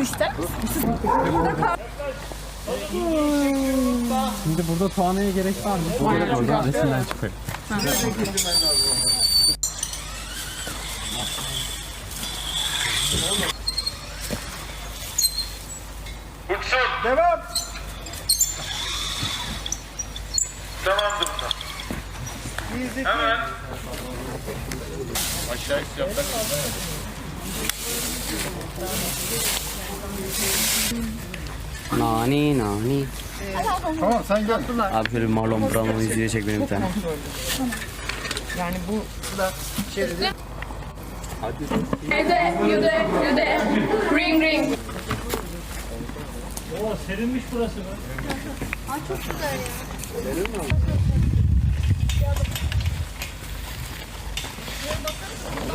Su ister misin? Şimdi burada tuğanaya gerek var mı? Burada oradan resimden çıkıyor. Uçsun. Devam. Tamamdır. Hemen. Aşağı üstü yapmak. Nani nani. Tamam sen gel. Abi şöyle bir Marlon Brando izliyor çek benim bir tane. Yüde, yüde, yüde. Ring ring.